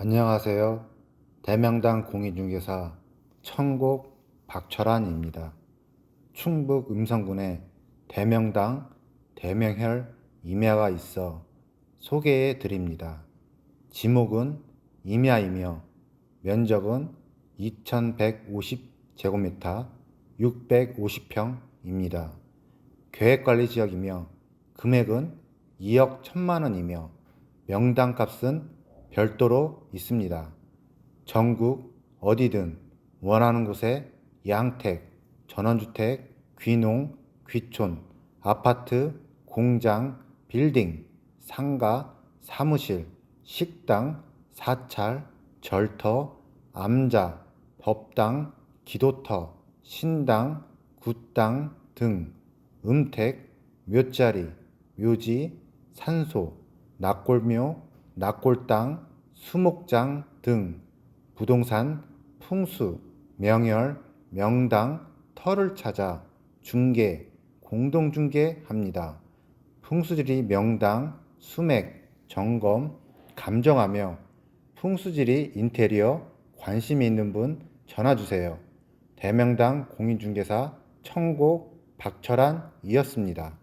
안녕하세요. 대명당 공인중개사 천곡 박철환입니다. 충북 음성군에 대명당 대명혈 임야가 있어 소개해 드립니다. 지목은 임야이며 면적은 2150제곱미터 650평입니다. 계획관리 지역이며 금액은 2억 1천만 원이며 명당값은 별도로 있습니다. 전국 어디든 원하는 곳에 양택, 전원주택, 귀농, 귀촌, 아파트, 공장, 빌딩, 상가, 사무실, 식당, 사찰, 절터, 암자, 법당, 기도터, 신당, 굿당 등 음택, 묘자리, 묘지, 산소, 낙골묘, 낙골당, 수목장 등 부동산, 풍수, 명열, 명당, 터를 찾아 중개, 공동중개합니다. 풍수지리 명당, 수맥, 점검, 감정하며 풍수지리 인테리어 관심이 있는 분 전화 주세요. 대명당 공인중개사 청고 박철환이었습니다.